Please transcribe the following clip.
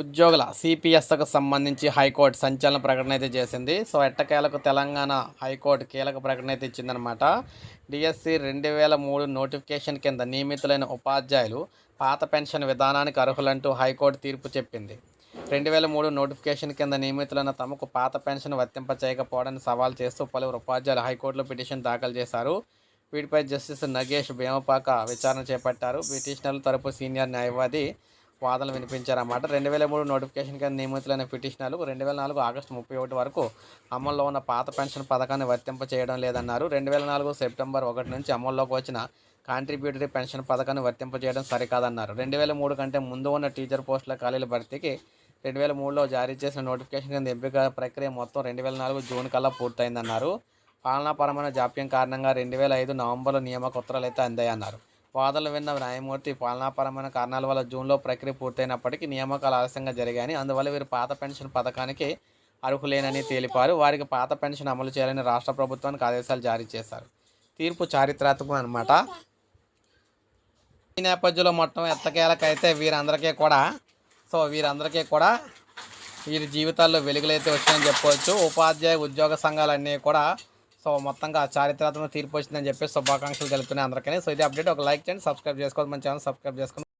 ఉద్యోగుల సిపిఎస్కు సంబంధించి హైకోర్టు సంచలన ప్రకటన అయితే చేసింది. సో ఎట్టకేలకు తెలంగాణ హైకోర్టు కీలక ప్రకటన అయితే ఇచ్చిందనమాట డిఎస్సి రెండు వేల మూడు నోటిఫికేషన్ కింద నియమితులైన ఉపాధ్యాయులు పాత పెన్షన్ విధానానికి అర్హులంటూ హైకోర్టు తీర్పు చెప్పింది. రెండు వేల మూడు నోటిఫికేషన్ కింద నియమితులైన తమకు పాత పెన్షన్ వర్తింప చేయకపోవడాన్ని సవాల్ చేస్తూ పలువురు ఉపాధ్యాయులు హైకోర్టులో పిటిషన్ దాఖలు చేశారు. వీటిపై జస్టిస్ నగేష్ భీమపాక విచారణ చేపట్టారు. పిటిషనర్ల తరపు సీనియర్ న్యాయవాది వాదనలు వినిపించారన్నమాట. రెండు వేల మూడు నోటిఫికేషన్ కింద నియమితులైన పిటిషనర్లు రెండు వేల నాలుగు ఆగస్టు ముప్పై ఒకటి వరకు అమల్లో ఉన్న పాత పెన్షన్ పథకాన్ని వర్తింప చేయడం లేదన్నారు. రెండు వేల నాలుగు సెప్టెంబర్ ఒకటి నుంచి అమల్లోకి వచ్చిన కాంట్రిబ్యూటరీ పెన్షన్ పథకాన్ని వర్తింపజేయడం సరికాదన్నారు. రెండు వేల మూడు కంటే ముందు ఉన్న టీచర్ పోస్టుల ఖాళీల భర్తీకి రెండు వేల మూడులో జారీ చేసిన నోటిఫికేషన్ కింద ఎంపిక ప్రక్రియ మొత్తం రెండు వేల నాలుగు జూన్ కల్లా పూర్తయిందన్నారు. పాలనాపరమైన జాప్యం కారణంగా రెండు వేల ఐదు నవంబర్లో నియామక ఉత్తరాలు అయితే అందాయన్నారు. వాదనలు విన్న న్యాయమూర్తి పాలనాపరమైన కారణాల వల్ల జూన్లో ప్రక్రియ పూర్తయినప్పటికీ నియామకాలు ఆలస్యంగా జరిగాయని అందువల్ల వీరు పాత పెన్షన్ పథకానికి అర్హులేనని తేలిపారు. వారికి పాత పెన్షన్ అమలు చేయాలని రాష్ట్ర ప్రభుత్వానికి ఆదేశాలు జారీ చేశారు. తీర్పు చారిత్రాత్మకం అనమాట ఈ నేపథ్యంలో మొత్తం ఎత్తకేలకైతే వీరందరికీ కూడా సో వీరందరికీ కూడా వీరి జీవితాల్లో వెలుగులైతే వచ్చాయని చెప్పవచ్చు ఉపాధ్యాయ ఉద్యోగ సంఘాలన్నీ కూడా సో మొత్తంగా చారిత్రాత్మక తీర్పు వచ్చిందని చెప్పి శుభాకాంక్షలు తెలుపుతున్నాయి అందరికీ. సో ఇది అప్డేట్. ఒక లైక్ చేయండి సబ్స్క్రైబ్ చేసుకోవాలి. మన ఛానల్ సబ్స్క్రైబ్ చేసుకోండి.